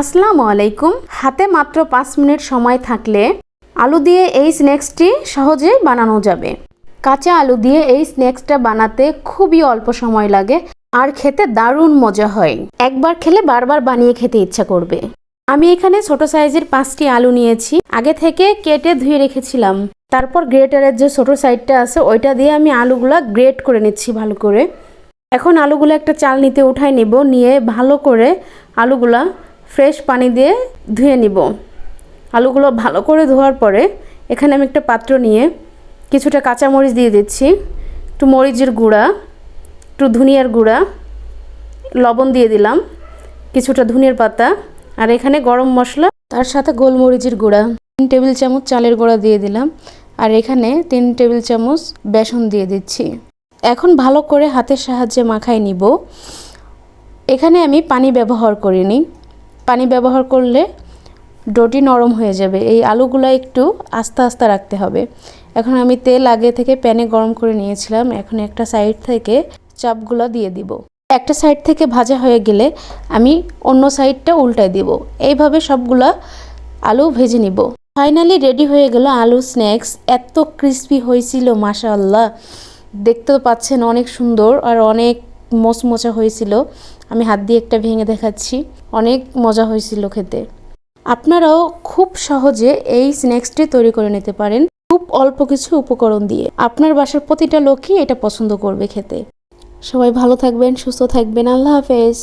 আসসালামু আলাইকুম। হাতে মাত্র পাঁচ মিনিট সময় থাকলে আলু দিয়ে এই স্ন্যাক্সটি সহজে বানানো যাবে। কাঁচা আলু দিয়ে এই স্ন্যাক্সটা বানাতে খুবই অল্প সময় লাগে আর খেতে দারুণ মজা হয়। একবার খেলে বারবার বানিয়ে খেতে ইচ্ছা করবে। আমি এখানে ছোট সাইজের পাঁচটি আলু নিয়েছি। আগে থেকে কেটে ধুয়ে রেখেছিলাম। তারপর গ্রেটারের যে ছোট সাইডটা আছে, ওইটা দিয়ে আমি আলুগুলা গ্রেট করে নিচ্ছি ভালো করে। এখন আলুগুলো একটা চাল নিতে উঠাই নিব, নিয়ে ভালো করে আলুগুলা ফ্রেশ পানি দিয়ে ধুয়ে নিব। আলুগুলো ভালো করে ধোয়ার পরে এখানে আমি একটা পাত্র নিয়ে কিছুটা কাঁচামরিচ দিয়ে দিচ্ছি, একটু মরিচের গুঁড়া, একটু ধনিয়ার গুঁড়া, লবণ দিয়ে দিলাম, কিছুটা ধনিয়ার পাতা, আর এখানে গরম মশলা, তার সাথে গোলমরিচের গুঁড়া, তিন টেবিল চামচ চালের গুঁড়া দিয়ে দিলাম, আর এখানে তিন টেবিল চামচ বেসন দিয়ে দিচ্ছি। এখন ভালো করে হাতের সাহায্যে মাখাই নিব। এখানে আমি পানি ব্যবহার করিনি পানি ব্যবহার করলে ডোটি নরম হয়ে যাবে। এই আলুগুলো একটু আস্তে আস্তে রাখতে হবে। এখন আমি তেল আগে থেকে প্যানে গরম করে নিয়েছিলাম। এখন একটা সাইড থেকে চাপগুলো দিয়ে দিব। একটা সাইড থেকে ভাজা হয়ে গেলে আমি অন্য সাইডটা উল্টায় দিব। এইভাবে সবগুলা আলু ভেজে নিব। ফাইনালি রেডি হয়ে গেল আলু স্ন্যাক্স। এত ক্রিস্পি হয়েছিল, মাশাআল্লাহ। দেখতে পাচ্ছেন অনেক সুন্দর আর অনেক মোচমোচা হয়েছিল। আমি হাত দিয়ে একটা ভেঙে দেখাচ্ছি। অনেক মজা হয়েছিল খেতে। আপনারাও খুব সহজে এই স্ন্যাক্সটি তৈরি করে নিতে পারেন খুব অল্প কিছু উপকরণ দিয়ে। আপনার বাসার প্রতিটা লোকই এটা পছন্দ করবে খেতে। সবাই ভালো থাকবেন, সুস্থ থাকবেন। আল্লাহ হাফেজ।